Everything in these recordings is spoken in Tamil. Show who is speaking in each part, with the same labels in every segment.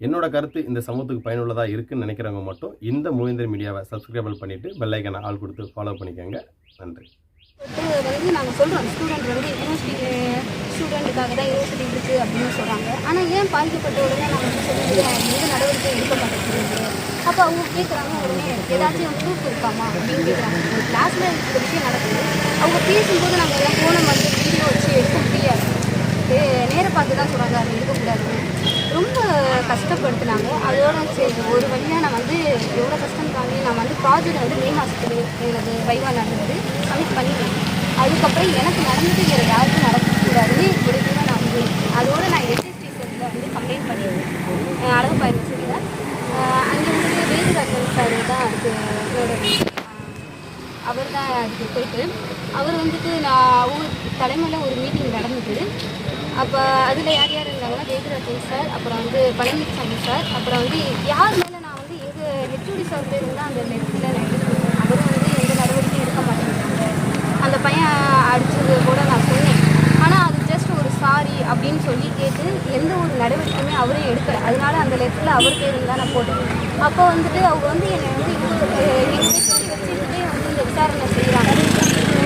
Speaker 1: என்னோட கருத்து இந்த சமூகத்துக்கு பயனுள்ளதாக இருக்குன்னு நினைக்கிறவங்க மட்டும் இந்த மூவேந்தர் மீடியாவை சப்ஸ்கிரைபிள் பண்ணிவிட்டு பெல்லைக்கனை ஆள் கொடுத்து ஃபாலோ பண்ணிக்கோங்க. நன்றி.
Speaker 2: வந்து நாங்கள் சொல்கிறோம் ஸ்டூடெண்ட் வந்து யூனிவர்சிட்டி ஸ்டூடெண்ட்டுக்காக தான் யூனிவர்சிட்டி இருக்குது அப்படின்னு சொல்கிறாங்க ஆனால் ஏன் பாதிக்கப்பட்ட உடனே நாங்கள் வந்து எந்த நடவடிக்கை எடுக்க மாட்டேங்குது அப்போ அவங்க கேட்குறாங்க உடனே ஏதாச்சும் ப்ரூஃப் இருக்காமா? அப்படின்னு கேட்குறாங்க ஒரு கிளாஸில் இந்த விஷயம் நடக்குது. அவங்க பேசும்போது நாங்கள் எல்லாம் ஃபோனை வந்து வீடியோ வச்சு எடுக்க முடியாது. நேராக பார்த்து தான் சொல்கிறாங்க அதை எடுக்கக்கூடாது ரொம்ப கஷ்டப்படுத்தினாங்க. அதோட சரி ஒரு வழியாக நான் வந்து எவ்வளோ கஷ்டம் தாண்டி நான் வந்து ப்ராஜெக்ட் வந்து மே மாதத்துக்கு எனக்கு வைவா நடந்தது சப்மிட் பண்ணிட்டேன். அதுக்கப்புறம் எனக்கு நடந்தது வேறு யாருக்கும் நடக்கக்கூடாதுன்னு ஒரு நான் வந்து அதோட நான் எஸ்எஸ்டி செல்லில் வந்து கம்ப்ளைண்ட் பண்ணியிருந்தேன். அழகு பயணம் சொல்லியில் அங்கே வந்து வேதுராஜன் சார் தான் அதுக்கு அவர் தான் அதுக்கு போயிட்டு அவர் வந்துட்டு நான் அவங்க தலைமையில் ஒரு மீட்டிங் நடந்தது. அப்போ அதில் யார் யார் இருந்தாங்கன்னா வேதுராஜன் சார் அப்புறம் வந்து பழனிசாமி சார் அப்புறம் வந்து யார் மேலே நான் வந்து எங்கள் ஹெச்ஓடி சார் பேர் வந்து அந்த லெஃப்ட்டில் நான் அவரும் வந்து எந்த நடவடிக்கையும் எடுக்க மாட்டேங்கிறாங்க. அந்த பையன் அடித்தது கூட நான் சொன்னேன். ஆனால் அது ஜஸ்ட் ஒரு சாரி அப்படின்னு சொல்லி கேட்டு எந்த ஒரு நடவடிக்கையுமே அவரே எடுக்கலை. அதனால அந்த லெஃப்ட்டில் அவர் பேர் தான் நான் போட்டேன். அப்போ வந்துட்டு அவங்க வந்து என்னை வந்து இவ்வளோ எங்கள் ஹெச்ஓடி வச்சுக்கிட்டே வந்து இந்த விசாரணை செய்கிறாங்க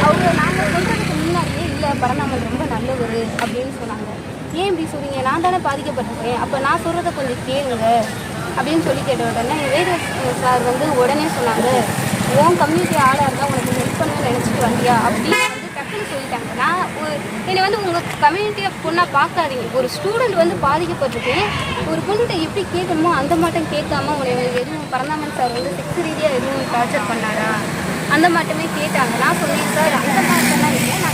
Speaker 2: அவங்க நாங்கள் சொல்கிறது இல்லை பரணாமல் ரொம்ப நல்லவர் அப்படின்னு சொன்னாங்க. ஏன் இப்படி சொல்றீங்க? நான் தானே பாதிக்கப்பட்டிருக்கேன். அப்போ நான் சொல்கிறத கொஞ்சம் கேளுங்க அப்படின்னு சொல்லி கேட்ட உடனே வேத சார் வந்து உடனே சொன்னாங்க உன் கம்யூனிட்டி ஆளாக இருந்தால் உனக்கு ஹெல்ப் பண்ணணும்னு நினச்சிட்டு வந்தியா? அப்படின்னு வந்து டக்குன்னு சொல்லிட்டாங்க. நான் ஒரு- என்னை வந்து உங்கள் கம்யூனிட்டியை பொண்ணாக பார்க்காதீங்க. ஒரு ஸ்டூடெண்ட் வந்து பாதிக்கப்பட்டிருக்கேன் ஒரு பொண்ணுகிட்ட எப்படி கேட்கணுமோ அந்த மாட்டம் கேட்காம உன்னை எதுவும் பரந்தாமன் சார் வந்து செக்ஸ் ரீதியாக எதுவும் டார்ச்சர் பண்ணாரா? அந்த மாட்டமே கேட்டாங்க. நான் சொன்னேன் சார் அந்த மாட்டம்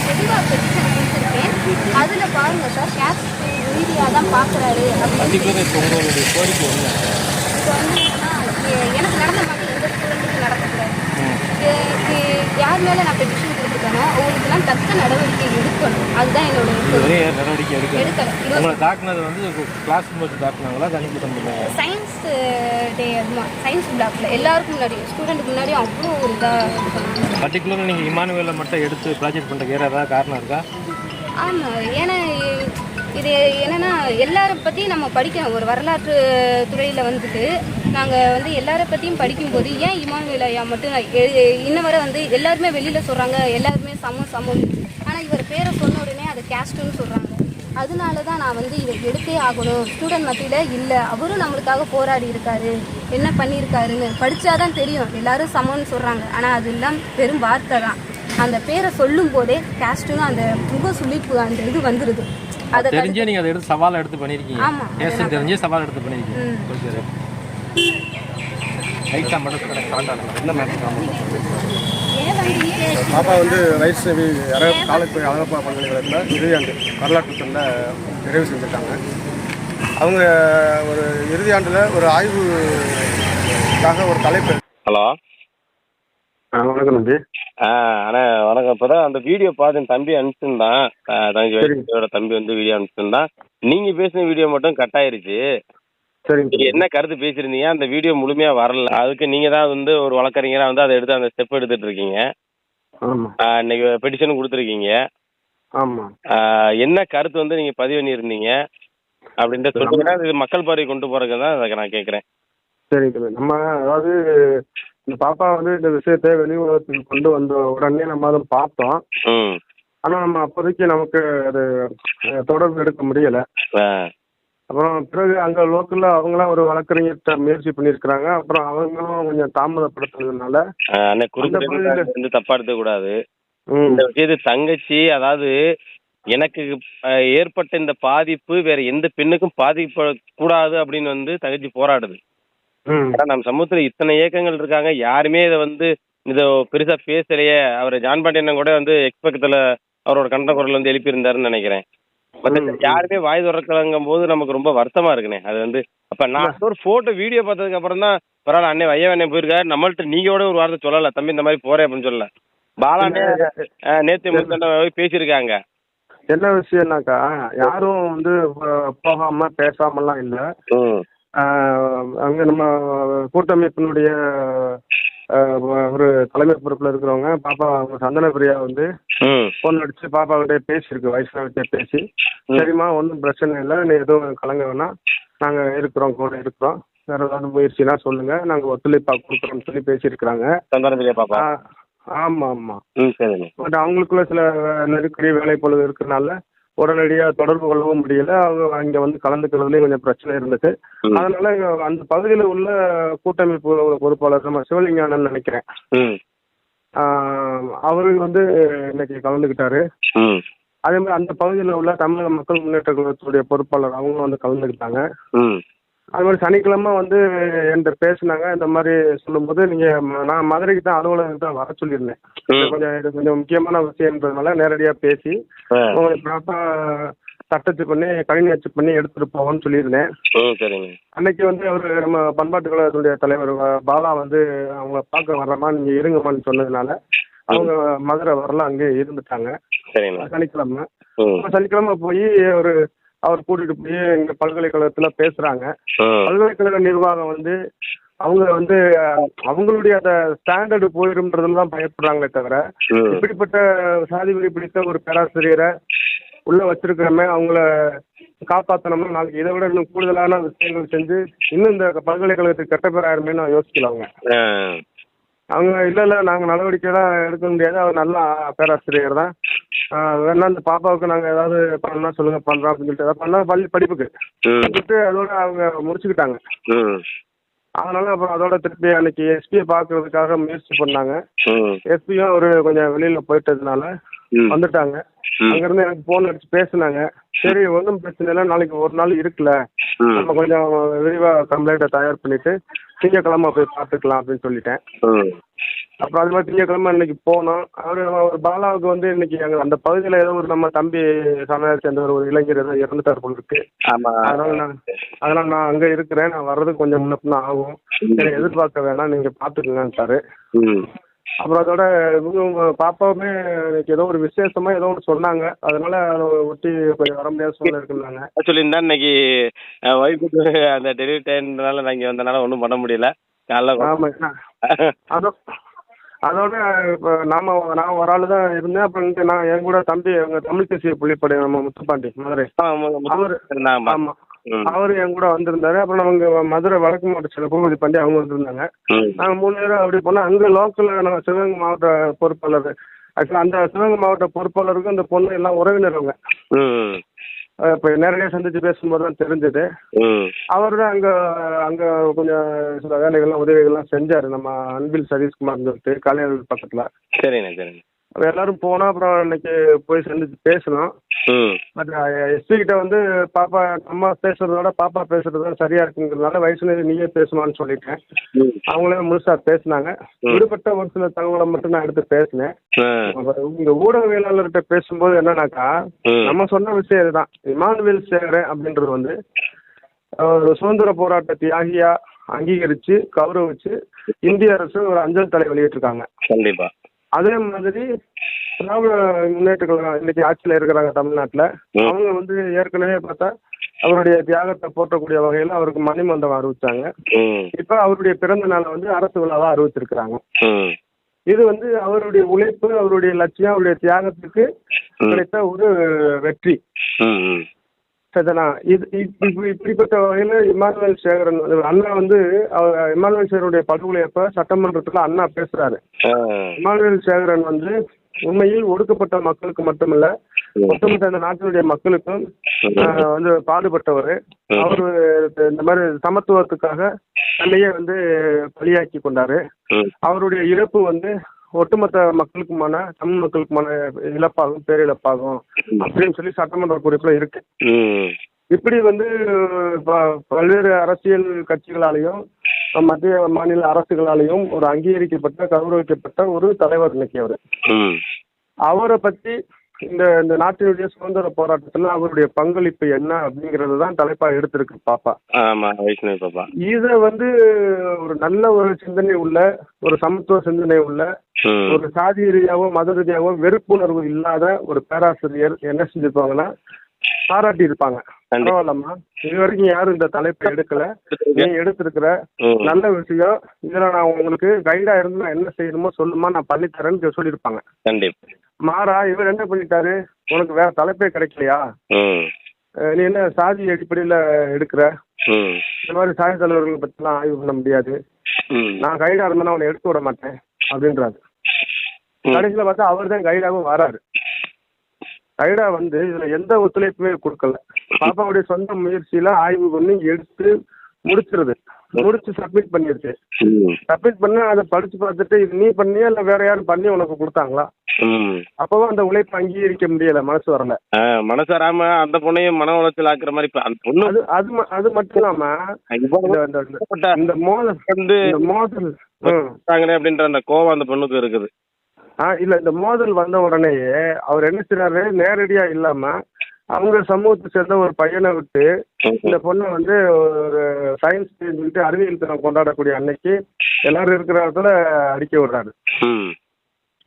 Speaker 2: தெளிவாக கொடுத்துருக்கேன் அதில் பாருங்கள் சார் கேஸ்ட் ரீதியாக தான் பார்க்குறாரு அப்படின்னு
Speaker 3: இப்போ உங்களுடைய கோரிக்கை என்ன?
Speaker 2: இப்போ வந்து எனக்கு நடந்த மாதிரி எந்த ஸ்டூடெண்ட்டுக்கும் நடக்கக்கூடாது. யார் மேலே நான் பெட்டிஷன் கொடுத்துருக்கேனோ அவங்களுக்குலாம் தக்க நடவடிக்கை எடுக்கணும். அதுதான் என்னோட
Speaker 3: நடவடிக்கை
Speaker 2: இது
Speaker 3: உங்களை தாக்குனது வந்து கிளாஸ் வச்சு தாக்குனாங்களா? தனிப்பட்ட
Speaker 2: சயின்ஸ் டே அதுமா சயின்ஸ் பிளாக்ல எல்லாருக்கும் முன்னாடி ஸ்டூடெண்ட்டுக்கு முன்னாடி அவ்வளோ ஒரு இதாக
Speaker 3: பர்டிகுலராக நீங்கள் இமானுவேலை மட்டும் எடுத்து ப்ராஜெக்ட் பண்ணுறதுக்கு வேறு ஏதாவது காரணம் இருக்கா?
Speaker 2: ஆமாம் ஏன்னா இது என்னன்னா எல்லாரை பற்றியும் நம்ம படிக்கணும். ஒரு வரலாற்று துறையில் வந்துட்டு நாங்கள் வந்து எல்லாரை பற்றியும் படிக்கும்போது ஏன் இமானுவேல் ஐயா மட்டும் இன்ன வரை வந்து எல்லாருமே வெளியில் சொல்கிறாங்க எல்லாருமே சமம் சமம். ஆனால் இவர் பேரை சொன்ன உடனே அது கேஸ்ட்டுன்னு சொல்கிறாங்க அதனால தான் நான் வந்து இதை எடுத்தே ஆகணும். ஸ்டூடெண்ட் மத்தியில் இல்லை அவரும் நம்மளுக்காக போராடி இருக்காரு. என்ன பண்ணியிருக்காருன்னு படித்தாதான் தெரியும். எல்லாரும் சமம்னு சொல்கிறாங்க ஆனால் அது எல்லாம் பெரும் வார்த்தை தான். அந்த பேரை சொல்லும் போதே கேஸ்ட்டுன்னு அந்த முக சுளிப்பு அந்த இது வந்துடுது அதை
Speaker 3: தெரிஞ்சே நீங்கள் அதை எடுத்து சவாலை எடுத்து பண்ணியிருக்கீங்க.
Speaker 2: ஆமா,
Speaker 3: கேஸ் தெரிஞ்சே சவால் எடுத்து பண்ணியிருக்கீங்க. ரைட்டாக மட்டும் என்ன மேட்ச்
Speaker 4: பாப்பா வந்து ரைட் சேவி அழக காலத்து அழகப்பா பல்கலைக்கழகத்தில் இறுதியாண்டு வரலாற்று தொண்டை நிறைவு செஞ்சுருக்காங்க. அவங்க ஒரு இறுதியாண்டில் ஒரு ஆய்வுக்காக ஒரு தலைப்பு
Speaker 5: ஹலோ.
Speaker 4: வணக்கம் நம்பி
Speaker 5: ஆ அண்ணா வணக்கம். இப்போ தான் அந்த வீடியோ பார்த்து என் தம்பி அனுப்பிச்சிருந்தான். தம்பி தம்பி வந்து வீடியோ அனுப்பிச்சிருந்தான். நீங்கள் பேசின வீடியோ மட்டும் கட் ஆயிருச்சு.
Speaker 4: சரிங்க
Speaker 5: நீங்க என்ன கருத்து பேசியிருந்தீங்க? அந்த வீடியோ முழுமையாக வரல. அதுக்கு நீங்கள் தான் வந்து ஒரு வழக்கறிஞராக வந்து அதை எடுத்து அந்த ஸ்டெப் எடுத்துட்டு இருக்கீங்க. இன்னைக்கு பெட்டிஷன் கொடுத்துருக்கீங்க.
Speaker 4: ஆமாம்
Speaker 5: ஆ, என்ன கருத்து வந்து நீங்கள் பதிவு பண்ணியிருந்தீங்க? அப்படின்ட்டு சொல்லுங்கன்னா இது மக்கள் பார்வை கொண்டு போகிறதுக்கு தான் அதை நான் கேட்குறேன்.
Speaker 4: தம்பி நம்ம அதாவது இந்த பாப்பா வந்து இந்த விஷயத்தை வெளி உலகத்துக்கு கொண்டு வந்த உடனே நம்ம அதை பார்த்தோம்.
Speaker 5: ம்.
Speaker 4: ஆனால் நம்ம அப்போதைக்கு நமக்கு அது தொடர்பு எடுக்க முடியலை. அப்புறம் பிறகு அங்கே லோக்கலில் அவங்களாம் ஒரு வழக்கறிஞர்கிட்ட முயற்சி பண்ணியிருக்கிறாங்க. அப்புறம் அவங்களும் கொஞ்சம் தாமதப்படுத்துறதுனால
Speaker 5: அண்ணே குறுக்கு வந்து தப்பா எடுத்துக்கூடாது. இந்த விஷயத்து தங்கச்சி அதாவது எனக்கு ஏற்பட்ட இந்த பாதிப்பு வேற எந்த பெண்ணுக்கும் பாதிப்படக்கூடாது அப்படின்னு வந்து தங்கச்சி போராடுது. ஏன்னா நம்ம சமூகத்துல இத்தனை இயக்கங்கள் இருக்காங்க. யாருமே இதை வந்து இதை பெருசா பேசலையே. அவர் ஜான் பாண்டியன் கூட வந்து எக்ஸ்பெக்ட்ல அவரோட கண்ட குரல் வந்து எழுப்பியிருந்தாருன்னு நினைக்கிறேன். யாருமே வாய் திறக்கலங்கும் போது நமக்கு ரொம்ப வருத்தமா இருக்குண்ணே அது வந்து அப்ப நான் ஒரு போட்டோ வீடியோ பார்த்ததுக்கு அப்புறம் தான் பரவாயில்ல அண்ணே வைய அண்ணே போயிருக்காரு. நம்மள்ட்ட நீங்க கூட ஒரு வார்த்தை சொல்லல. தம்பி இந்த மாதிரி போறேன் அப்படின்னு சொல்லல. பாலாண்ணே நேத்து முத்தண்ண பேசியிருக்காங்க.
Speaker 4: என்ன விஷயம்னாக்கா யாரும் வந்து போகாம பேசாமலாம் இல்லை. அங்கே நம்ம கூட்டமைப்பினுடைய ஒரு தலைமை பொறுப்பில் இருக்கிறவங்க பாப்பா அவங்க சந்தன பிரியா வந்து ஃபோன் அடிச்சு பாப்பா கிட்டே பேசியிருக்கு வைஷ்ணவிட்ட பேசி. சரிம்மா ஒன்றும் பிரச்சனை இல்லை நீ எதுவும் கலங்க வேணாம் நாங்கள் இருக்கிறோம் கூட இருக்கிறோம். வேறு ஏதாவது முயற்சினா சொல்லுங்கள் நாங்கள் ஒத்துழைப்பா கொடுக்குறோம்னு சொல்லி பேசியிருக்கிறாங்க.
Speaker 5: சந்தானம் பிரியா பாப்பா?
Speaker 4: ஆமாம் ஆமாம்
Speaker 5: ம் சரிங்க.
Speaker 4: பட் அவங்களுக்குள்ள சில நெருக்கடி வேலை பொழுது இருக்கிறனால உடனடியாக தொடர்பு கொள்ளவும் முடியல. அவங்க இங்கே வந்து கலந்துக்கிறதுலேயும் கொஞ்சம் பிரச்சனை இருந்துச்சு.
Speaker 5: ம்.
Speaker 4: அதனால அந்த பகுதியில் உள்ள கூட்டமைப்பு பொறுப்பாளர் நம்ம சிவலிங்கானன் நினைக்கிறேன். அவரு வந்து இன்னைக்கு கலந்துக்கிட்டாரு. அதே மாதிரி அந்த பகுதியில் உள்ள தமிழக மக்கள் முன்னேற்ற கழகத்துடைய பொறுப்பாளர் அவங்களும் வந்து கலந்துக்கிட்டாங்க. அது மாதிரி சனிக்கிழமை வந்து என்கிட்ட பேசினாங்க. இந்த மாதிரி சொல்லும்போது நீங்கள் நான் மதுரைக்கு தான் அலுவலகத்துக்கு தான் வர சொல்லியிருந்தேன். கொஞ்சம் இது கொஞ்சம் முக்கியமான விஷயம்ன்றதுனால நேரடியாக பேசி. உங்களுக்கு ப்ராப்பராக தட்டச்சு பண்ணி கணினி அச்சு பண்ணி எடுத்துகிட்டு போவோம்னு சொல்லியிருந்தேன்.
Speaker 5: சரிங்க.
Speaker 4: அன்னைக்கு வந்து அவர் நம்ம பண்பாட்டு கழகத்துடைய தலைவர் பாலா வந்து அவங்கள பார்க்க வர்றமா நீங்கள் இருங்கம்மான்னு சொன்னதுனால அவங்க மதுரை வரலாம் அங்கேயே இருந்துட்டாங்க. சனிக்கிழமை. சனிக்கிழமை போய் ஒரு அவர் கூட்டிட்டு போய் எங்க பல்கலைக்கழகத்துல பேசுறாங்க. பல்கலைக்கழக நிர்வாகம் வந்து அவங்க வந்து அவங்களுடைய அந்த ஸ்டாண்டர்டு போயிருன்றதுல தான் பயப்படுறாங்களே தவிர இப்படிப்பட்ட சாதி வழி பிடித்த ஒரு பேராசிரியரை உள்ள வச்சிருக்கிறோமே அவங்கள காப்பாற்றணும்னா நாளைக்கு இதை விட இன்னும் கூடுதலான விஷயங்கள் செஞ்சு இன்னும் இந்த பல்கலைக்கழகத்துக்கு கெட்ட பேர் ஆயிருமே நான் யோசிக்கல அவங்க. அவங்க இல்லை இல்லை நாங்கள் நடவடிக்கை தான் எடுக்க முடியாது. அவர் நல்ல பேராசிரியர் தான். ஆஹ் வேணா இந்த பாப்பாவுக்கு நாங்கள் ஏதாவது பண்ணலாம் சொல்லுங்கள் பண்ணுறோம் அப்படின்னு சொல்லிட்டு. ஏதாவது பண்ணால் பள்ளி படிப்புக்கு. சொல்லிட்டு அதோட அவங்க முடிச்சுக்கிட்டாங்க.
Speaker 5: ம்.
Speaker 4: அதனால அப்புறம் அதோட திருப்பி அன்னைக்கு எஸ்பியை பார்க்கறதுக்காக முயற்சி பண்ணாங்க. எஸ்பியும் அவர் கொஞ்சம் வெளியில் போயிட்டதுனால வந்துட்டாங்க.
Speaker 5: ம்.
Speaker 4: அங்கேருந்து எனக்கு ஃபோன் அடிச்சு பேசுனாங்க. சரி ஒன்றும் பிரச்சனை இல்லை. நாளைக்கு ஒரு நாள் இருக்குல்ல. நம்ம கொஞ்சம் விரிவாக கம்ப்ளைண்ட்டை தயார் பண்ணிட்டு திங்கக்கிழமை போய் பார்த்துக்கலாம் அப்படின்னு சொல்லிட்டேன். அப்புறம் அது மாதிரி திங்கக்கிழமை இன்னைக்கு போனோம். அவர் ஒரு பாலாவுக்கு வந்து இன்னைக்கு அங்கே அந்த பகுதியில் ஏதோ ஒரு நம்ம தம்பி சமையல் சேர்ந்த ஒரு இளைஞர் ஏதோ இறந்துட்டார் போல இருக்கு.
Speaker 5: ஆமாம்
Speaker 4: அதனால நான் அதனால நான் அங்கே இருக்கிறேன். நான் வர்றதுக்கு கொஞ்சம் முன்ன பின்ன ஆகும். சரி எதிர்பார்க்க வேணாம். நீங்கள் பார்த்துக்கங்கன்ட்டாரு
Speaker 5: ம்.
Speaker 4: அப்புறம் அதோட இவங்க பாப்பாவுமே இன்னைக்கு ஏதோ ஒரு விசேஷமா ஏதோ ஒன்று சொன்னாங்க. அதனால அதை ஒட்டி கொஞ்சம் வர முடியாத சூழ்நிலை இருக்குன்னாங்க.
Speaker 5: சொல்லியிருந்தா இன்னைக்கு ஒய்ஃபுக்கு அந்த டெலிவரி டைம்னால நான் இங்கே வந்தனால ஒன்றும் பண்ண முடியல. காலைல
Speaker 4: ஆமா. என்ன, அதோ அதோட இப்போ நாம நான் ஒரு ஆள் தான் இருந்தேன். அப்புறம் நான் என் கூட தம்பி எங்க தமிழ் தேசிய புள்ளிப்படை நம்ம முத்துப்பாண்டி மதுரை. அவர்
Speaker 5: இருந்தாங்கம்மா
Speaker 4: ஆமா.
Speaker 5: ம்.
Speaker 4: அவர் என் கூட வந்திருந்தாரு. அப்புறம் அவங்க மதுரை வடக்கு மாவட்ட சில பூபதி பாண்டி அவங்க வந்திருந்தாங்க. நாங்கள் மூணு பேரும் அப்படி போனால் அங்கே லோக்கலில் நம்ம சிவகங்கை மாவட்ட பொறுப்பாளர். ஆக்சுவலாக அந்த சிவகங்கை மாவட்ட பொறுப்பாளருக்கும் இந்த பொண்ணு எல்லாம் உறவினர் அவங்க. இப்போ நேரடியாக சந்திச்சு பேசும்போது தான் தெரிஞ்சது. அவர் தான் அங்கே அங்கே கொஞ்சம் சில வேலைகள்லாம் உதவிகள்லாம் செஞ்சார். நம்ம அன்பில் சதீஷ்குமார்னு சொல்லிட்டு காலையில் பக்கத்தில்.
Speaker 5: சரிண்ணே சரிண்ணே.
Speaker 4: எல்லாரும் போனோம் அப்புறம் இன்னைக்கு போய் சந்திச்சு பேசணும் பட் எஸ்பி கிட்ட வந்து பாப்பா அம்மா பேசுறதோட பாப்பா பேசுறது தான் சரியா இருக்குங்கிறதுனால வயசுல நீயே பேசுமான்னு சொல்லிட்டேன். அவங்களே முழுசா பேசினாங்க. விடுபட்ட ஒரு சில தகவலை மட்டும் நான் எடுத்து பேசினேன். இங்க ஊடகவியலாளர்கிட்ட பேசும்போது என்னன்னாக்கா. நம்ம சொன்ன விஷயம் இதுதான். இமானுவேல் சேகரன் அப்படின்றது வந்து ஒரு சுதந்திர போராட்ட தியாகியா அங்கீகரிச்சு கௌரவிச்சு இந்திய அரசு ஒரு அஞ்சல் தலை வெளியிட்டிருக்காங்க.
Speaker 5: கண்டிப்பாக
Speaker 4: அதே மாதிரி திராவிட முன்னேற்ற கழகம் இன்னைக்கு ஆட்சியில் இருக்கிறாங்க தமிழ்நாட்டில். அவங்க வந்து ஏற்கனவே பார்த்தா அவருடைய தியாகத்தை போற்றக்கூடிய வகையில் அவருக்கு மணிமண்டபம் அறிவிச்சாங்க. இப்போ அவருடைய பிறந்த நாளை வந்து அரசு விழாவாக அறிவிச்சிருக்கிறாங்க. இது வந்து அவருடைய உழைப்பு அவருடைய லட்சியம் அவருடைய தியாகத்துக்கு. கிடைத்த ஒரு வெற்றி.
Speaker 5: ம் ம்
Speaker 4: சரிதானா இது இப்- இப்ப- இப்படிப்பட்ட வகையில் இமானுவேல் சேகரன் அண்ணா வந்து அவர் இமானுவேல் சேகருடைய படுகொலை அப்ப சட்டமன்றத்தில் அண்ணா பேசுறாரு. இமானுவேல் சேகரன் வந்து உண்மையில் ஒடுக்கப்பட்ட மக்களுக்கு மட்டுமல்ல. ஒட்டுமொத்த இந்த நாட்டினுடைய மக்களுக்கும் வந்து பாடுபட்டவர். அவர் இந்த மாதிரி சமத்துவத்துக்காக தன்னையே வந்து பலியாக்கி கொண்டாரு. அவருடைய இழப்பு வந்து ஒட்டுமொத்த மக்களுக்குமான தமிழ் மக்களுக்குமான இழப்பாகும் பேரிழப்பாகும் அப்படின்னு சொல்லி சட்டமன்ற குறிப்பில் இருக்கு. இப்படி வந்து பல்வேறு அரசியல் கட்சிகளாலையும் மத்திய மாநில அரசுகளாலையும் ஒரு அங்கீகரிக்கப்பட்ட கௌரவிக்கப்பட்ட ஒரு தலைவர் இன்னைக்கு அவர் அவரை பத்தி இந்த இந்த நாட்டினுடைய சுதந்திர போராட்டத்துல அவருடைய பங்களிப்பு என்ன அப்படிங்கறது தான் தலைப்பா எடுத்திருக்கு பாப்பா.
Speaker 5: ஆமாம் வைஷ்ணவி பாப்பா.
Speaker 4: இத வந்து ஒரு நல்ல ஒரு சிந்தனை உள்ள ஒரு சமத்துவ சிந்தனை உள்ள ஒரு சாதி ரீதியாவோ மத ரீதியாவோ வெறுப்புணர்வு இல்லாத ஒரு பேராசிரியர் என்ன செஞ்சிருப்பாங்கன்னா பாராட்டி இருப்பாங்க. பரவாயில்லம்மா. இது வரைக்கும் யாரும் இந்த தலைப்பை எடுக்கல. நீ எடுத்திருக்கிற. நல்ல விஷயம். இதுல நான் உங்களுக்கு கைடா இருந்து நான் என்ன செய்யணுமோ சொல்லுமா நான் பண்ணி தரேன்னு சொல்லியிருப்பாங்க.
Speaker 5: கண்டிப்பா.
Speaker 4: மாறா இவர் என்ன பண்ணிட்டாரு? உனக்கு வேற தலைப்பே கிடைக்கலையா? நீ என்ன சாதி அடிப்படையில எடுக்கிற? இந்த மாதிரி சாதி தலைவர்களை பற்றிலாம் ஆய்வு பண்ண முடியாது. நான் கைடா இருந்தேன்னா அவனை எடுத்து விட மாட்டேன் அப்படின்றாரு. கடைசியில் பார்த்தா அவர் தான் கைடாவும் வராரு. கைடா வந்து இதுல எந்த ஒத்துழைப்புமே கொடுக்கல. பாப்பாவுடைய சொந்த முயற்சியில ஆய்வு பண்ணி எடுத்து முடிச்சிருது. முடிச்சு சப்மிட் பண்ணிருச்சு சப்மிட் பண்ண அதை படிச்சு பார்த்துட்டு இது நீ பண்ணியா இல்ல வேற யாரும் பண்ணி உனக்கு கொடுத்தாங்களா? அப்பவும் அந்த உழைப்பு அங்கீகரிக்க முடியல மனசு வரல.
Speaker 5: மனசு வராம அந்த பொண்ணையும் மன உளைச்சல் ஆக்குற மாதிரி அந்த பொண்ணு
Speaker 4: அது அது அது மட்டும் இல்லாம இந்த- மோதல்
Speaker 5: வந்து
Speaker 4: மோதல்
Speaker 5: அப்படின்ற அந்த கோவம் அந்த பொண்ணுக்கு இருக்குது.
Speaker 4: ஆ இல்ல இந்த மோதல் வந்த உடனேயே அவர் என்ன செய்றாரு? நேரடியா இல்லாம அவங்க சமூகத்தை சேர்ந்த ஒரு பையனை விட்டு இந்த பொண்ணை வந்து ஒரு சயின்ஸ் சொல்லிட்டு அறிவியல் தினம் கொண்டாடக்கூடிய அன்னைக்கு எல்லாரும் இருக்கிற இடத்துல அடிக்க விடுறாரு.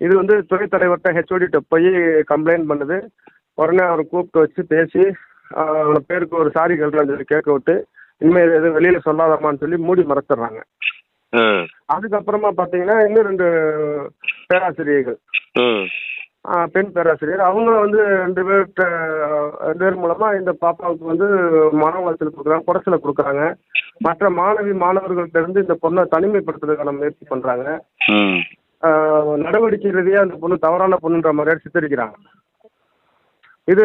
Speaker 4: இது வந்து துறை தலைவர்கிட்ட ஹெச்ஓடிட்ட போய் கம்ப்ளைண்ட் பண்ணுது. உடனே அவரை கூப்பிட்டு வச்சு பேசி அவன பேருக்கு ஒரு சாரி கல்றான்னு சொல்லி கேட்க விட்டு இனிமேல் எதுவும் வெளியில சொல்லாதம்மான்னு சொல்லி மூடி மறைச்சிடுறாங்க அதுக்கப்புறமா பார்த்தீங்கன்னா இன்னும் ரெண்டு பேராசிரியர்கள். பெண் பேராசிரியர். அவங்க வந்து ரெண்டு பேர்கிட்ட ரெண்டு பேர் மூலமா இந்த பாப்பாவுக்கு வந்து மன உளைச்சல் கொடுக்குறாங்க குறைச்சலை கொடுக்குறாங்க. மற்ற மாணவி மாணவர்கள்ட்ட இருந்து இந்த பொண்ணை தனிமைப்படுத்துறதுக்கான முயற்சி பண்றாங்க. நடவடிக்கை ரீதியாக அந்த பொண்ணு தவறான பொண்ணுன்ற மாதிரியே சித்தரிக்கிறாங்க. இது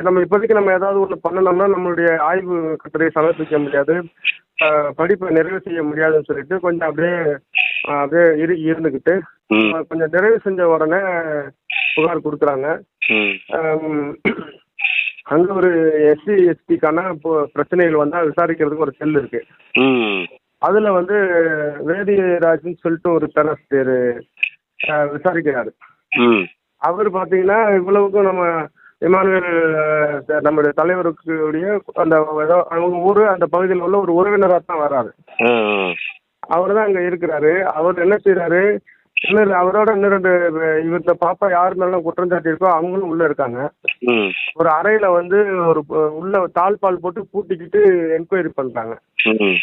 Speaker 4: நம்ம இப்போதைக்கு நம்ம ஏதாவது ஒன்று பண்ணணும்னா நம்மளுடைய ஆய்வு கட்டுரையை சமர்ப்பிக்க முடியாது. படிப்பை நிறைவு செய்ய முடியாதுன்னு சொல்லிட்டு கொஞ்சம் அப்படியே அப்படியே இரு இருந்துக்கிட்டு கொஞ்சம் நிறைவு செஞ்ச உடனே புகார் கொடுக்குறாங்க. அங்க ஒரு எஸ்சி எஸ்டிக்கான பிரச்சனைகள் வந்தால் விசாரிக்கிறதுக்கு ஒரு செல் இருக்கு. அதுல வந்து வேதிராஜ்னு சொல்லிட்டு ஒரு பேராசிரியர் அஹ், விசாரிக்கிறாரு. அவர் பார்த்தீங்கன்னா இவ்வளவுக்கும் நம்ம இமானுவேல் நம்முடைய தலைவருக்கு உடைய அந்த அவங்க ஊர் அந்த பகுதியில் உள்ள ஒரு உறவினராக தான் வராரு
Speaker 5: ம்
Speaker 4: அவர் தான் அங்கே இருக்கிறாரு. அவர் என்ன செய்றாரு? இன்னொரு அவரோட இன்னும் ரெண்டு இவர் இந்த பாப்பா யார் மேலும் குற்றம் சாட்டியிருக்கோ அவங்களும் உள்ள இருக்காங்க. ஒரு அறையில வந்து ஒரு உள்ள தாழ்பால் போட்டு பூட்டிக்கிட்டு என்கொயரி பண்றாங்க.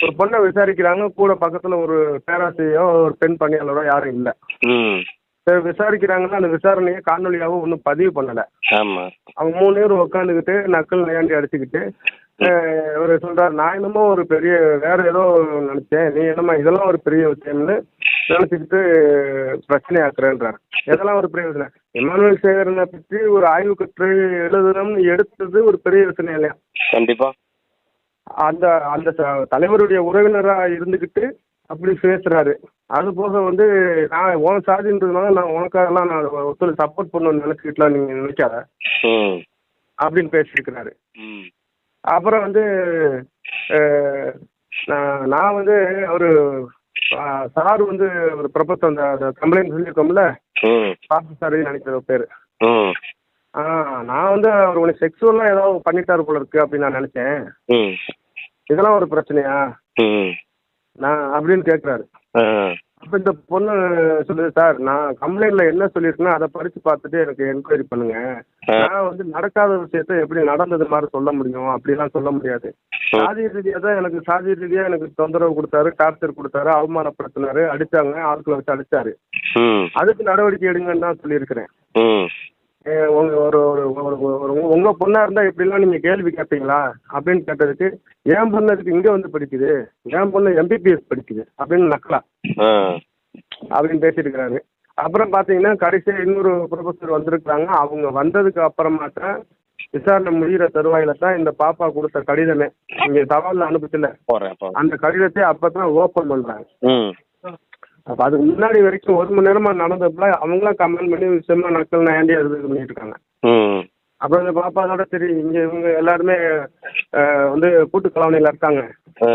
Speaker 4: ஒரு பொண்ணை விசாரிக்கிறாங்க கூட பக்கத்துல ஒரு பேராசிரியரோ ஒரு பெண் பணியாளரோ யாரும் இல்ல. விசாரிக்கிறாங்கன்னா அந்த விசாரணையை காணொலியாவும் ஒன்றும் பதிவு பண்ணல.
Speaker 5: ஆமா.
Speaker 4: அவங்க மூணு பேரும் உட்காந்துக்கிட்டு நக்கல் நையாண்டி அடிச்சுக்கிட்டு இவரு சொல்றாரு நான் என்னமோ ஒரு பெரிய வேற ஏதோ நினைச்சேன். நீ என்னமா இதெல்லாம் ஒரு பெரிய விஷயம்னு நினைச்சுக்கிட்டு பிரச்சனை ஆக்குறேன்றாரு இதெல்லாம் ஒரு பெரிய விஷயம் இமானுவேல் சேகரனை பற்றி ஒரு ஆய்வு கட்டுரை எழுதணும்னு எடுத்தது ஒரு பெரிய விஷயம் இல்லையா?
Speaker 5: கண்டிப்பா.
Speaker 4: அந்த அந்த தலைவருடைய உறவினரா இருந்துக்கிட்டு அப்படி பேசுறாரு. அது போக வந்து நான் உன் சாதின்றதுனால நான் உனக்காகலாம் நான் ஒருத்தர் சப்போர்ட் பண்ணணும்னு நினைச்சுக்கிட்டலாம் நீங்க நினைக்காத. அப்படின்னு பேசியிருக்கிறாரு.
Speaker 5: ம்.
Speaker 4: அப்புறம் வந்து நான் வந்து ஒரு சார் வந்து ஒரு ப்ரொபோஸ் அந்த கம்ப்ளைண்ட் சொல்லியிருக்கோம்ல?
Speaker 5: ம்.
Speaker 4: பாபு சார் நினைக்கிற பேர். ஆ நான் வந்து அவர் உனக்கு செக்ஸுவலாக ஏதாவது பண்ணிட்டாரு போல இருக்கு அப்படின்னு நான் நினச்சேன். இதெல்லாம் ஒரு பிரச்சனையா?
Speaker 5: ம்.
Speaker 4: நான் அப்படின்னு கேட்குறாரு அப்போ இந்த பொண்ணு சொல்லுது சார் நான் கம்ப்ளைண்ட்ல என்ன சொல்லியிருக்கேனோ அதை படிச்சு பார்த்துட்டு எனக்கு என்கொயரி பண்ணுங்க. நான் வந்து நடக்காத விஷயத்த எப்படி நடந்தது மாதிரி சொல்ல முடியும்? அப்படிலாம் சொல்ல முடியாது. சாதி ரீதியாக தான் எனக்கு சாதி ரீதியாக எனக்கு தொந்தரவு கொடுத்தாரு டார்ச்சர் கொடுத்தாரு அவமானப்படுத்தினாரு அடிச்சாங்க ஆட்களை வச்சு அடிச்சாரு. அதுக்கு நடவடிக்கை எடுங்கன்னு தான் சொல்லியிருக்கிறேன். ஒரு ஒரு ஒரு ஒரு உங்க பொண்ணா இருந்தா இப்படிலாம் நீங்க கேள்வி கேட்பீங்களா அப்படின்னு கேட்டதுக்கு என் பொண்ணு அதுக்கு இங்க வந்து படிக்குது. என் பொண்ணு எம்பிபிஎஸ் படிக்குது அப்படின்னு நக்கலா. அப்படின்னு பேசியிருக்கிறாரு அப்புறம் பார்த்தீங்கன்னா கடைசியாக இன்னொரு ப்ரொஃபஸர் வந்திருக்கிறாங்க. அவங்க வந்ததுக்கு அப்புறமாட்டம் விசாரணை முடிகிற தருவாயில தான் இந்த பாப்பா கொடுத்த கடிதமே. இங்கே தபாலில் அனுப்பத்துல அந்த கடிதத்தை அப்போ தான் ஓப்பன் பண்ணுறாங்க அப்போ அதுக்கு முன்னாடி வரைக்கும் ஒரு மணி நேரமாக நடந்தப்பல அவங்களாம் கமெண்ட் பண்ணி செம்ம நக்கல் நயாண்டி அது இது பண்ணிட்டு இருக்காங்க. அப்புறம் இந்த பாப்பாவோட சரி இங்கே இவங்க எல்லாருமே வந்து கூட்டு கலவணையில் இருக்காங்க.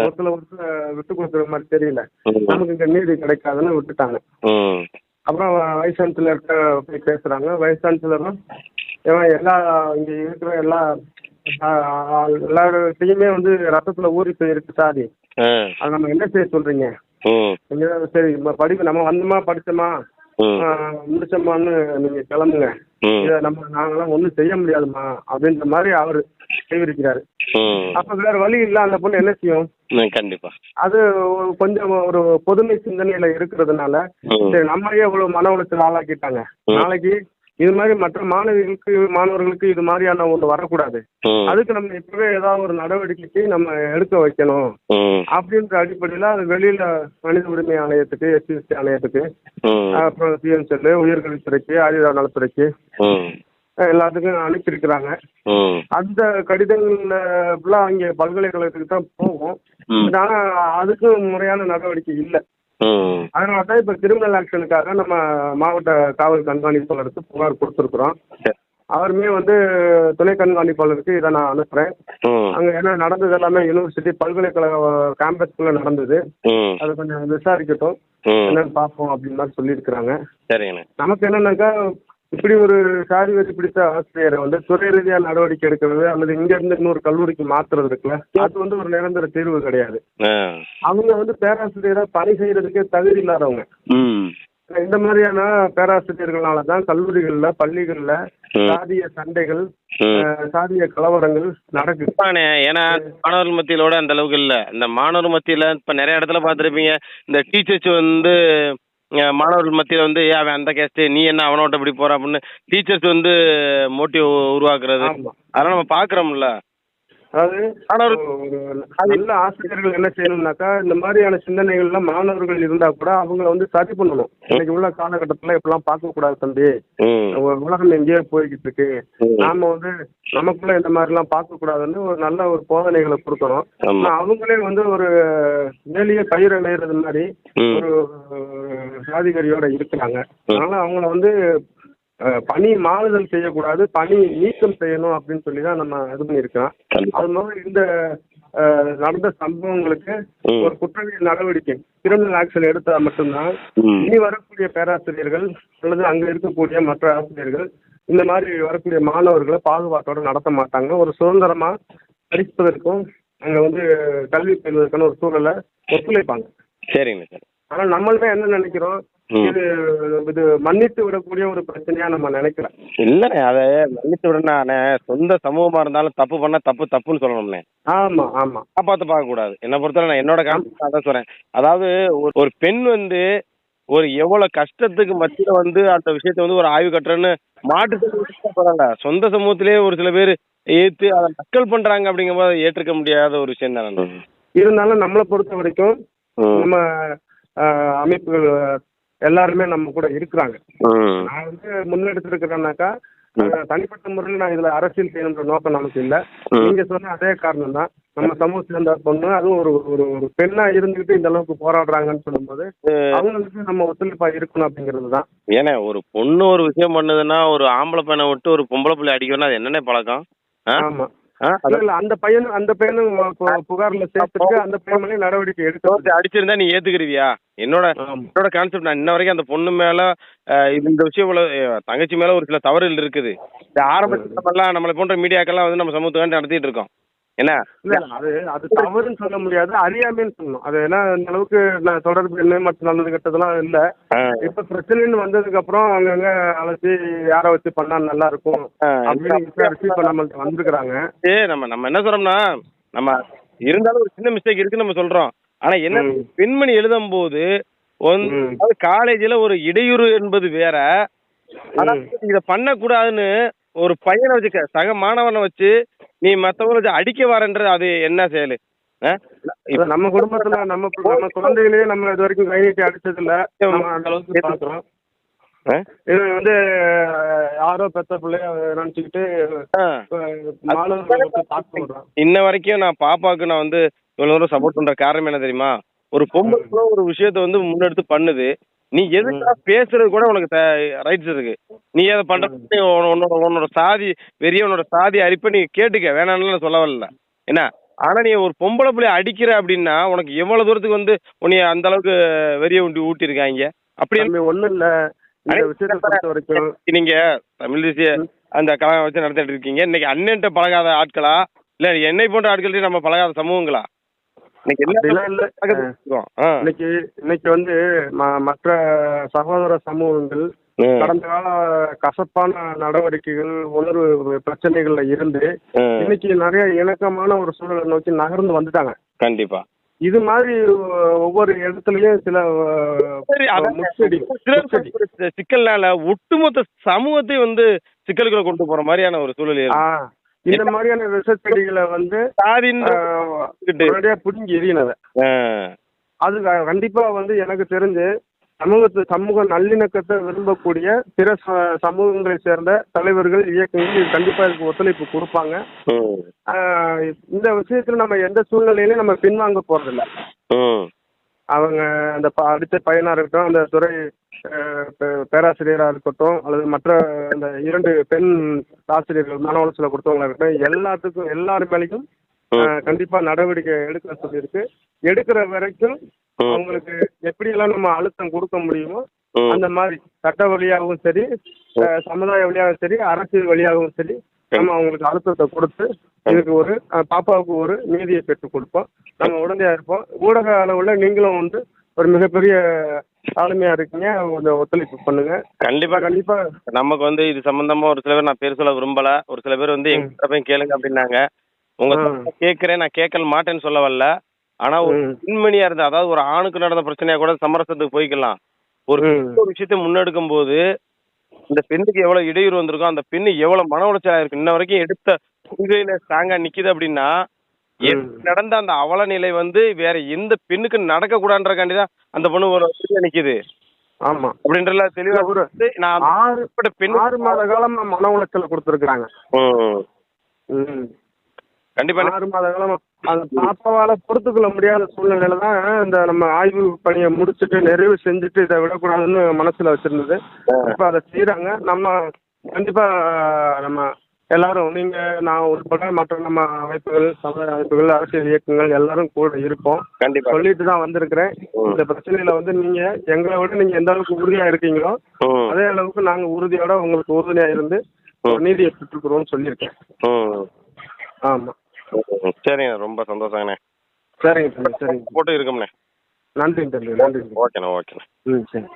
Speaker 4: ஒருத்தர் ஒருத்தர் விட்டு கொடுக்குற மாதிரி தெரியல. நமக்கு இங்கே நீதி கிடைக்காதுன்னு விட்டுட்டாங்க. அப்புறம் வைஸ் சான்சலர்கிட்ட போய் பேசுகிறாங்க வைஸ் சான்சலரும் இவன் எல்லா இங்கே இருக்கிற எல்லா எல்லாத்தையுமே வந்து ரத்தத்தில் ஊறி போயிருக்கு சாதி. அதை நம்ம என்ன செய்ய சொல்கிறீங்க
Speaker 5: ம்
Speaker 4: நீங்கள் சரி படிப்பு நம்ம வந்தோமா படித்தோமா?
Speaker 5: ம்.
Speaker 4: முடிச்சோமான்னு நீங்கள் கிளம்புங்க. இதை நம்ம நாங்களாம் ஒன்றும் செய்ய முடியாதுமா அப்படின்ற மாதிரி அவர் செய்திருக்கிறாரு.
Speaker 5: ம்.
Speaker 4: அப்ப வேற வழி இல்ல அந்த பொண்ணு என்ன செய்யும்?
Speaker 5: கண்டிப்பா.
Speaker 4: அது கொஞ்சம் ஒரு பொதுமை சிந்தனையில இருக்கிறதுனால சரி நம்மளையே இவ்வளவு மன உளைச்சல் ஆளாக்கிட்டாங்க. நாளைக்கு இது மாதிரி மற்ற மாணவிகளுக்கு மாணவர்களுக்கு இது மாதிரியான ஒன்று வரக்கூடாது. அதுக்கு நம்ம இப்பவே ஏதாவது ஒரு நடவடிக்கைக்கு நம்ம எடுக்க வைக்கணும். அப்படின்ற அடிப்படையில் அது வெளியில மனித உரிமை ஆணையத்துக்கு எஸ்சிஎஸ்டி ஆணையத்துக்கு அப்புறம் சிஎம்செல் உயர்கல்வித்துறைக்கு ஆயுத நலத்துறைக்கு எல்லாத்துக்கும் அனுப்பியிருக்கிறாங்க. அந்த கடிதங்கள்ல ஃபுல்லாக அங்கே பல்கலைக்கழகத்துக்கு தான் போகும். ஆனா அதுக்கும் முறையான நடவடிக்கை இல்லை. அதனால தான் இப்போ கிரிமினல் ஆக்ஷனுக்காக நம்ம மாவட்ட காவல் கண்காணிப்பாளருக்கு புகார் கொடுத்துருக்குறோம். அவருமே வந்து துணை கண்காணிப்பாளருக்கு இதை நான் அனுப்புகிறேன் அங்கே என்ன நடந்தது எல்லாமே யூனிவர்சிட்டி பல்கலைக்கழக கேம்பஸ்குள்ளே நடந்தது. அதை கொஞ்சம் விசாரிக்கட்டும். என்னன்னு பார்ப்போம் அப்படின்னு மாதிரி சொல்லியிருக்கிறாங்க. நமக்கு என்னன்னாக்கா இப்படி ஒரு சாதி வெறி பிடித்த ஆசிரியரை வந்து துறை ரீதியாக நடவடிக்கை எடுக்கிறது அல்லது இங்கேருந்து இன்னொரு கல்லூரிக்கு மாத்துறது இருக்குல்ல அது வந்து ஒரு நிரந்தர தீர்வு கிடையாது. அவங்க வந்து பேராசிரியராக பணி செய்யறதுக்கே தகுதி இல்லாதவங்க. இந்த மாதிரியான பேராசிரியர்களால தான் கல்லூரிகளில் பள்ளிகளில். சாதிய சண்டைகள் சாதிய கலவரங்கள் நடக்குது.
Speaker 5: ஏன்னா மாணவர் மத்தியிலோட அந்த அளவுக்கு இல்ல. இந்த மாணவர் மத்தியில இப்ப நிறைய இடத்துல பார்த்திருப்பீங்க இந்த டீச்சர்ஸ் வந்து மாணவர்கள் மத்தியில வந்து ஏன் அவன் அந்த கேஸ்ட் நீ என்ன அவனோட்ட இப்படி போற அப்படின்னு டீச்சர்ஸ் வந்து மோட்டிவ் உருவாக்குறது. அதெல்லாம் நம்ம பாக்குறோம்ல
Speaker 4: அதாவது நல்ல ஆசிரியர்கள் என்ன செய்யணும்னாக்கா இந்த மாதிரியான சிந்தனைகள்ல மாணவர்கள் இருந்தா கூட அவங்கள வந்து சரி பண்ணணும். இன்னைக்கு உள்ள காலகட்டத்துல இப்பெல்லாம் பார்க்க கூடாது தம்பி உலகம் எங்கேயோ போய்கிட்டு இருக்கு. நாம வந்து நமக்குள்ள இந்த மாதிரி எல்லாம் பார்க்க கூடாதுன்னு ஒரு நல்ல ஒரு போதனைகளை கொடுக்கணும். அவங்களே வந்து ஒரு மேலேயே பயிர் அலையிறது மாதிரி ஒரு சாதிகரியோட இருக்கிறாங்க. அதனால அவங்கள வந்து பணி மாறுதல் செய்யக்கூடாது பணி நீக்கம் செய்யணும் அப்படின்னு சொல்லி தான் நம்ம இது பண்ணியிருக்கிறோம்
Speaker 5: கண்டிப்பா.
Speaker 4: அது மாதிரி இந்த நடந்த சம்பவங்களுக்கு. ஒரு குற்றவியல் நடவடிக்கை கிரிமினல் ஆக்ஷன் எடுத்தா மட்டும்தான் இனி வரக்கூடிய பேராசிரியர்கள் அல்லது அங்க இருக்கக்கூடிய மற்ற ஆசிரியர்கள் இந்த மாதிரி வரக்கூடிய மாணவர்களை பாகுபாட்டோட நடத்த மாட்டாங்க. ஒரு சுதந்திரமா படிப்பதற்கும் அங்க வந்து கல்வி பெறுவதற்கான ஒரு சூழலை ஒத்துழைப்பாங்க.
Speaker 5: சரிங்கண்ணே சரி.
Speaker 4: ஆனா நம்மளுமே என்ன நினைக்கிறோம். இது இது மன்னித்து விடக்கூடிய ஒரு பிரச்சனையா நம்ம நினைக்கல
Speaker 5: இல்லண்ணே அதை மன்னித்து விடணே சொந்த சமூகமா இருந்தாலும் தப்பு பண்ணா தப்பு தப்புன்னு சொல்லணும்ண்ணே.
Speaker 4: ஆமா ஆமா.
Speaker 5: காப்பாற்ற பார்க்க கூடாது என்னை பொறுத்தவரை நான் என்னோட கான்செப்ட் அதான் சொல்றேன். அதாவது ஒரு பெண் வந்து ஒரு எவ்வளவு கஷ்டத்துக்கு மத்தியில வந்து அந்த விஷயத்த வந்து ஒரு ஆய்வு கட்டுறேன்னு மாட்டு போறாங்க. சொந்த சமூகத்திலேயே ஒரு சில பேர் ஏத்து அதை நக்கல் பண்றாங்க அப்படிங்கும்போது ஏற்றுக்க முடியாத ஒரு விஷயம் தானே
Speaker 4: இருந்தாலும் நம்மளை பொறுத்த வரைக்கும். நம்ம அமைப்புகள் எல்லாருமே நம்ம கூட இருக்கிறாங்க. நான் வந்து முன்னெடுத்திருக்கிறேன்னாக்கா தனிப்பட்ட முறையில் நான் இதுல அரசியல் செய்யணுன்ற நோக்கம் நமக்கு இல்ல. நீங்க சொன்ன அதே காரணம் தான் நம்ம சமூகத்தை சேர்ந்த பொண்ணு அதுவும் ஒரு ஒரு ஒரு பெண்ணா இருந்துகிட்டு இந்த அளவுக்கு போராடுறாங்கன்னு சொல்லும்போது அவங்களுக்கு நம்ம ஒத்துழைப்பா இருக்கணும் அப்படிங்கிறது தான்
Speaker 5: ஏன்னா ஒரு பொண்ணு ஒரு விஷயம் பண்ணுதுன்னா ஒரு ஆம்பளை பையனை விட்டு ஒரு பொம்பளை பிள்ளை அடிக்கணும்னா அது என்னென்ன பழக்கம்?
Speaker 4: ஆமா. அந்த பையனும் அந்த பையனும் புகார்ல சேர்த்துட்டு அந்த பையன் நடவடிக்கை எடுக்க
Speaker 5: அடிச்சிருந்தா நீ ஏத்துக்கிறியா என்னோட என்னோட கான்செப்ட் நான் இன்ன வரைக்கும் அந்த பொண்ணு மேல இந்த விஷயம் தங்கச்சி மேல ஒரு சில தவறுகள் இருக்குது. ஆரம்பத்துல நம்மளை போன்ற மீடியாக்கெல்லாம் வந்து நம்ம சமூகத்துக்காண்டி நடத்திட்டு இருக்கோம். என்ன?
Speaker 4: இல்ல இல்ல, அது அது தவறுன்னு சொல்ல முடியாது. அறியாமைன்னு சொல்லணும். அது ஏன்னா இந்த அளவுக்கு நான் தொடர்பு என்ன மற்ற நல்லது கெட்டதெல்லாம் இல்ல. இப்ப பிரச்சனைன்னு வந்ததுக்கு அப்புறம் அங்கங்க அழைச்சி யாரை வச்சு பண்ணா நல்லா இருக்கும் அப்படின்னு விசாரிச்சு இப்ப நம்மள்ட்ட வந்திருக்கிறாங்க.
Speaker 5: ஏ நம்ம நம்ம என்ன சொல்றோம்னா நம்ம இருந்தாலும் ஒரு சின்ன மிஸ்டேக் இருக்குன்னு நம்ம சொல்றோம். ஆனா என்ன. பெண்மணி எழுதும் போது காலேஜ்ல ஒரு இடையூறு என்பது வேற. ஆனா இத பண்ணக்கூடாதுன்னு ஒரு பையனை வச்சு சக மாணவனை வச்சு நீ மத்தவங்களை வச்சு அடிக்க வரன்றது அது என்ன செயலு?
Speaker 4: நம்ம குடும்பத்துல நம்ம நம்ம குழந்தைகளையே நம்ம இது வரைக்கும் கை நீட்டி அடிச்சது இல்ல அந்த அளவுக்கு பாக்குறோம்? இது வந்து யாரோ பெத்த பிள்ளைய நினைச்சுக்கிட்டு
Speaker 5: இன்ன வரைக்கும் நான் பாப்பாக்கு நான் வந்து இவ்வளவு தூரம் சப்போர்ட் பண்ற காரணம் என்ன தெரியுமா? ஒரு பொம்பளை ஒரு விஷயத்த வந்து முன்னெடுத்து பண்ணுது. நீ எதுக்காக பேசுறது கூட உனக்கு ரைட்ஸ் இருக்கு. நீ அதை பண்றது உன்னோட உன்னோட சாதி வெறிய உன்னோட சாதி அரிப்பை நீ கேட்டுக்க. வேணாம்னு சொல்ல வரல. என்ன? ஆனா நீ ஒரு பொம்பளை பிள்ளைய அடிக்கிற அப்படின்னா உனக்கு எவ்வளவு தூரத்துக்கு வந்து உன்னை அந்த அளவுக்கு வெறிய ஊட்டி ஊட்டி இருக்காங்க அப்படி
Speaker 4: ஒண்ணும் இல்ல.
Speaker 5: நீங்க தமிழ் தேசிய அந்த கழகம் வச்சு நடத்திட்டு இருக்கீங்க. இன்னைக்கு அண்ணன்ட்ட பழகாத ஆட்களா? இல்ல என்னை போன்ற ஆட்கள்கிட்ட நம்ம பழகாத சமூகங்களா? இன்னைக்கு.
Speaker 4: இன்னைக்கு வந்து மற்ற சகோதர சமூகங்கள். கடந்த கால கசப்பான நடவடிக்கைகள் உணர்வு பிரச்சனைகள்ல இருந்து. இன்னைக்கு நிறைய இணக்கமான ஒரு சூழலை நோக்கி நகர்ந்து வந்துட்டாங்க
Speaker 5: கண்டிப்பா
Speaker 4: இது மாதிரி ஒவ்வொரு இடத்துலயும் சில
Speaker 5: சிக்கல்னால ஒட்டுமொத்த சமூகத்தை வந்து சிக்கல்களை கொண்டு போற மாதிரியான ஒரு சூழல்.
Speaker 4: இந்த மாதிரியான வந்து
Speaker 5: சாதின்ற
Speaker 4: அஹ்,
Speaker 5: கிட்டு.
Speaker 4: உடனடியா புடுங்கி எறியினத
Speaker 5: ஆ.
Speaker 4: அது கண்டிப்பா வந்து எனக்கு தெரிஞ்சு சமூகத்து சமூக நல்லிணக்கத்தை விரும்பக்கூடிய பிற சமூகங்களை சேர்ந்த தலைவர்கள் இயக்கங்கள் கண்டிப்பா இதுக்கு ஒத்துழைப்பு கொடுப்பாங்க இந்த விஷயத்துல நம்ம எந்த சூழ்நிலையிலும் நம்ம பின்வாங்க போறதில்ல. அவங்க அந்த ப- அடுத்த பையனா இருக்கட்டும் அந்த துறை பே- பேராசிரியரா இருக்கட்டும் அல்லது மற்ற அந்த இரண்டு பெண் ஆசிரியர்கள் மன உளைச்சலை கொடுத்தவங்களா இருக்கட்டும் எல்லாத்துக்கும் எல்லார் மேலேயும் கண்டிப்பா நடவடிக்கை எடுக்க சொல்லியிருக்கு எடுக்கிற வரைக்கும். அவங்களுக்கு எப்படியெல்லாம் நம்ம அழுத்தம் கொடுக்க முடியுமோ. அந்த மாதிரி சட்ட வழியாகவும் சரி சமுதாய வழியாகவும் சரி அரசியல் வழியாகவும் சரி நம்ம அவங்களுக்கு அழுத்தத்தை கொடுத்து இதுக்கு ஒரு பாப்பாவுக்கு ஒரு நீதியை பெற்றுக் கொடுப்போம். நம்ம உடனடியா இருப்போம். ஊடக அளவுல நீங்களும் வந்து ஒரு மிகப்பெரிய ஆளுமையா இருக்கீங்க. கொஞ்சம் ஒத்துழைப்பு பண்ணுங்க.
Speaker 5: கண்டிப்பா.
Speaker 4: கண்டிப்பா.
Speaker 5: நமக்கு வந்து இது சம்பந்தமா ஒரு சில பேர் நான் பேர் சொல்ல விரும்பல. ஒரு சில பேர் வந்து எங்க போய் கேளுங்க அப்படின்னாங்க. உங்க கேட்கிறேன். நான் கேட்கல மாட்டேன்னு சொல்ல வரல. ஆனா ஒரு. பெண்மணியா இருந்தா அதாவது ஒரு ஆணுக்கு நடந்த பிரச்சனையா கூட சமரசத்துக்கு போய்க்கலாம். ஒரு விஷயத்தை முன்னெடுக்கும் போது இந்த பெண்ணுக்கு எவ்வளவு இடையூறு வந்திருக்கும் அந்த பெண்ணு எவ்வளவு மன உளைச்சலா இருக்கு. இன்ன வரைக்கும் எடுத்த கொள்கையில ஸ்ட்ராங்கா நிக்குது அப்படின்னா நடந்த அந்த அவல நிலை வந்து வேற எந்த பெண்ணுக்கு நடக்க கூடாதுன்றக்காண்டி தான் அந்த பொண்ணு ஒரு நிக்குது.
Speaker 4: ஆமா.
Speaker 5: அப்படின்றல தெளிவா நான்
Speaker 4: ஆறு
Speaker 5: பெண்
Speaker 4: ஆறு மாத காலமா மன உளைச்சலை.
Speaker 5: ம். கண்டிப்பா
Speaker 4: ஆறு மாத காலமா அந்த பாப்பாவால பொறுத்துக்கொள்ள முடியாத சூழ்நிலையில தான் இந்த நம்ம ஆய்வு பணியை முடிச்சுட்டு நிறைவு செஞ்சுட்டு இதை விடக்கூடாதுன்னு மனசுல வச்சிருந்தது. இப்ப அதை செய்யறாங்க நம்ம கண்டிப்பா நம்ம எல்லாரும் நீங்க நான் உட்பட மற்ற நம்ம அமைப்புகள் சமுதாய அமைப்புகள் அரசியல் இயக்கங்கள் எல்லாரும் கூட இருப்போம்.
Speaker 5: கண்டிப்பா.
Speaker 4: சொல்லிட்டு தான் வந்திருக்கிறேன். இந்த பிரச்சனையில வந்து நீங்க எங்களை விட நீங்க எந்த அளவுக்கு உறுதியா இருக்கீங்களோ. அதே அளவுக்கு நாங்க உறுதியோட உங்களுக்கு உறுதுணையா இருந்து நீதியை பெற்றுக்கிறோம்னு சொல்லியிருக்கேன். ஆமா.
Speaker 5: ம். சரிண்ணே ரொம்ப சந்தோஷங்கண்ணே.
Speaker 4: சரிங்க சரிங்க
Speaker 5: போட்டு இருக்கும்ண்ணே.
Speaker 4: நன்றிங்க தம்பி நன்றிங்க
Speaker 5: ஓகேண்ணே ஓகேண்ணே.
Speaker 4: ம் சரி.